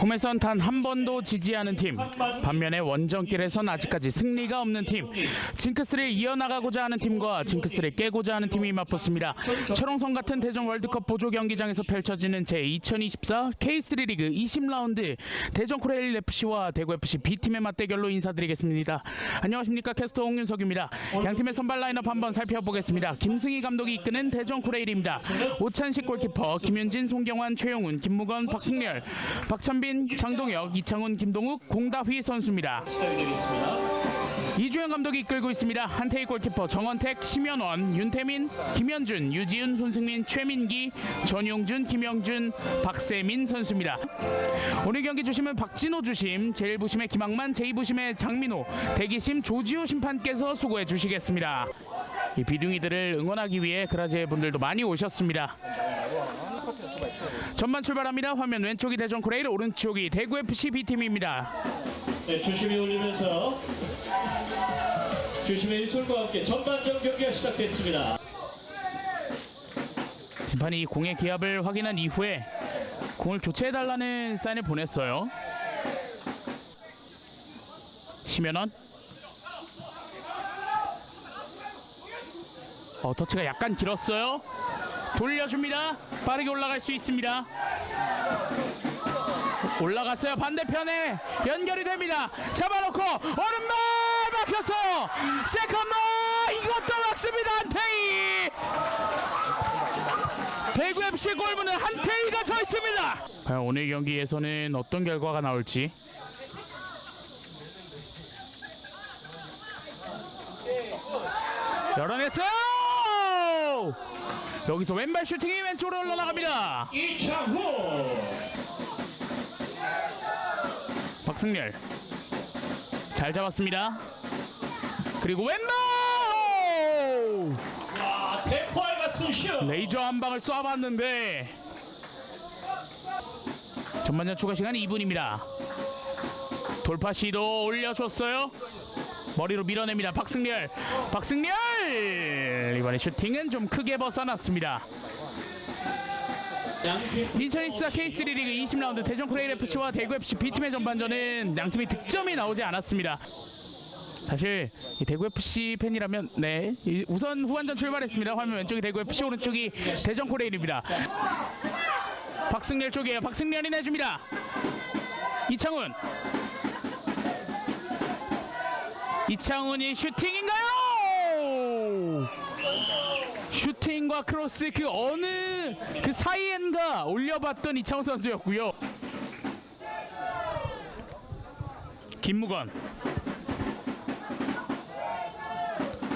홈에선 단 한 번도 지지 않은 팀. 반면에 원정길에선 아직까지 승리가 없는 팀. 징크스를 이어나가고자 하는 팀과 징크스를 깨고자 하는 팀이 맞붙습니다. 철옹성 같은 대전 월드컵 보조 경기장에서 펼쳐지는 제2024 K3 리그 20라운드 대전 코레일 FC와 대구 FC B팀의 맞대결로 인사드리겠습니다. 안녕하십니까. 캐스터 홍윤석입니다. 양팀의 선발 라인업 한번 살펴보겠습니다. 김승희 감독이 이끄는 대전 코레일입니다. 오찬식 골키퍼 김윤진 송경환 최용훈 김무건 박승렬 박찬 빈 장동혁 이창훈 김동욱 공다휘 선수입니다 이주영 감독이 이끌고 있습니다. 한태희 골키퍼 정원택, 심현원, 윤태민, 김현준, 유지훈, 손승민, 최민기, 전용준, 김영준, 박세민 선수입니다. 오늘 경기 주심은 박진호 주심, 제1부심의 김학만, 제2부심의 장민호, 대기심 조지호 심판께서 수고해 주시겠습니다. 이 비둥이들을 응원하기 위해 그라제 분들도 많이 오셨습니다. 전반 출발합니다. 화면 왼쪽이 대전 코레일, 오른쪽이 대구 FC B팀입니다. 네, 주심이 울리면서 주심의 일술과 함께 전반전 경기가 시작됐습니다. 심판이 공의 기압을 확인한 이후에 공을 교체해달라는 사인을 보냈어요. 심현원. 어, 터치가 약간 길었어요. 돌려줍니다. 빠르게 올라갈 수 있습니다. 올라갔어요. 반대편에 연결이 됩니다. 잡아놓고 오른발 막혔어요. 세컨볼 이것도 막습니다. 안태희. 대구 FC 골문은 한태희가 서 있습니다. 과연 오늘 경기에서는 어떤 결과가 나올지. 열어냈어요. 여기서 왼발 슈팅이 왼쪽으로 흘러나갑니다. 이창호 박승렬 잘 잡았습니다. 그리고 왼발 와 대포알 같은 슛 레이저 한 방을 쏴봤는데 전반전 추가 시간 2분입니다. 돌파 시도 올려줬어요. 머리로 밀어냅니다. 박승렬, 박승렬 이번에 슈팅은 좀 크게 벗어났습니다. 2024 K3 리그 20라운드 대전 코레일 FC와 대구 FC B팀의 전반전은 양팀이 득점이 나오지 않았습니다. 사실 이 대구 FC 팬이라면 네이 우선 후반전 출발했습니다. 화면 왼쪽이 대구 FC 오른쪽이 대전 코레일입니다. 박승렬 쪽이에요. 박승렬이 내줍니다. 이창훈 이창훈이 슈팅인가요? 슈팅과 크로스 그 어느 그 사이엔가 올려봤던 이창훈 선수였고요. 김무건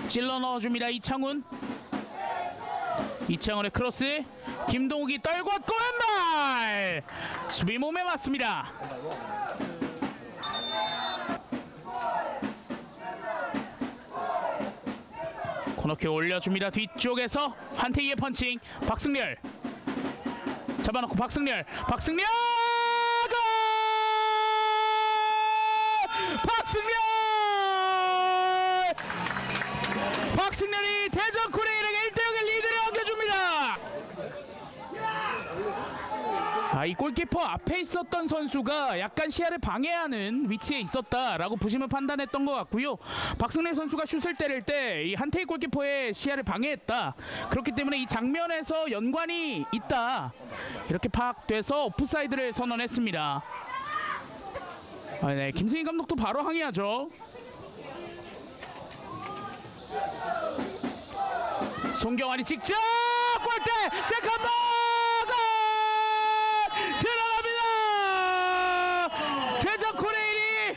찔러 넣어줍니다 이창훈. 이창훈의 크로스. 김동욱이 떨궜고 왼발! 수비 몸에 맞습니다 코너킥 올려줍니다. 뒤쪽에서 한태희의 펀칭. 박승렬. 잡아놓고 박승렬. 박승렬! 골! 박승렬! 박승렬이 대전 코레일에게 1대0의 리드를 안겨줍니다 아, 이 골키퍼 앞에 있었던 선수가 약간 시야를 방해하는 위치에 있었다라고 보시면 판단했던 것 같고요. 박승래 선수가 슛을 때릴 때 이 한태희 골키퍼의 시야를 방해했다. 그렇기 때문에 이 장면에서 연관이 있다. 이렇게 파악돼서 오프사이드를 선언했습니다. 아, 네, 김승희 감독도 바로 항의하죠. 송경환이 직접 골대 세컨볼 골 들어갑니다 대전 코레일이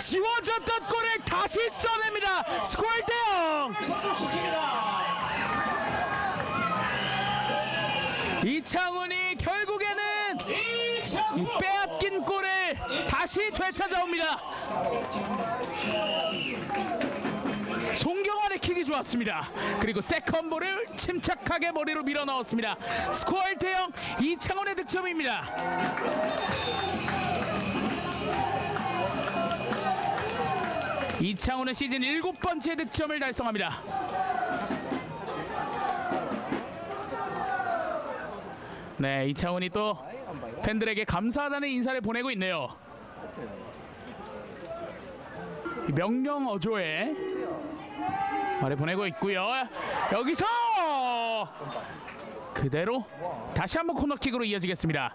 지워졌던 골을 다시 써냅니다 스코어 1대0 성공시킵니다. 이창훈이 결국에는 빼앗긴 골을 다시 되찾아옵니다 송경환의 킥이 좋았습니다. 그리고 세컨볼을 침착하게 머리로 밀어 넣었습니다. 스코어 1대0 이창훈의 득점입니다. 이창훈은 시즌 일곱 번째 득점을 달성합니다. 네, 이창훈이 또 팬들에게 감사하다는 인사를 보내고 있네요. 이 명령 어조에 말을 보내고 있고요. 여기서 그대로 다시 한번 코너킥으로 이어지겠습니다.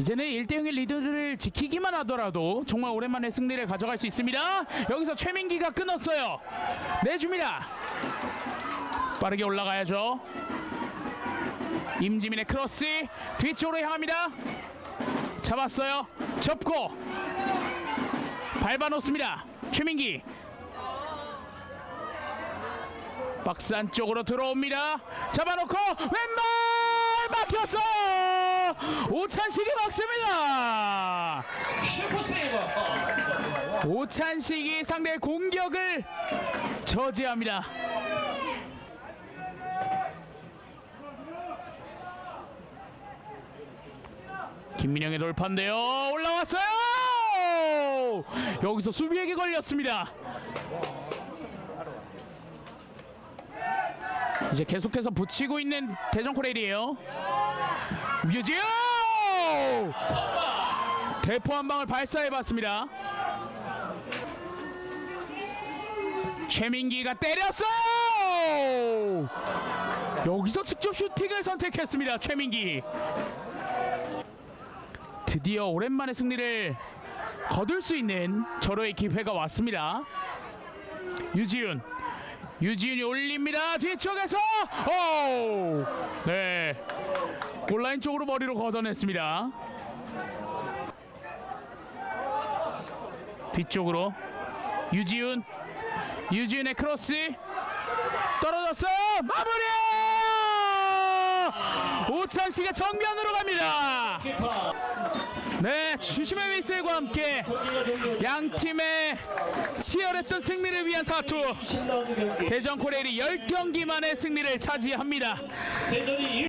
이제는 1대0의 리드를 지키기만 하더라도 정말 오랜만에 승리를 가져갈 수 있습니다. 여기서 최민기가 끊었어요. 내줍니다. 빠르게 올라가야죠. 임지민의 크로스 뒤쪽으로 향합니다. 잡았어요. 접고 밟아놓습니다. 최민기 박스 안쪽으로 들어옵니다. 잡아놓고 왼발 막혔어요. 오찬식이 막습니다. 슈퍼 세이버. 오찬식이 상대의 공격을 저지합니다. 김민영의 돌파인데요. 올라왔어요. 여기서 수비에게 걸렸습니다. 이제 계속해서 붙이고 있는 대전 코레일이에요. 유지호 대포 한 방을 발사해봤습니다. 최민기가 때렸어요. 여기서 직접 슈팅을 선택했습니다. 최민기. 드디어 오랜만에 승리를 거둘 수 있는 절호의 기회가 왔습니다. 유지윤. 유지윤이 올립니다. 뒤쪽에서 오! 네. 골라인 쪽으로 머리로 걷어냈습니다. 뒤쪽으로 유지윤 유지윤의 크로스 떨어졌어요 마무리 오찬식의 정면으로 갑니다. 네 주심의 웨이슬과 함께. 양 팀의 치열했던 승리를 위한 사투 10라운드 경기. 대전 코레일이 10경기 만에 승리를 차지합니다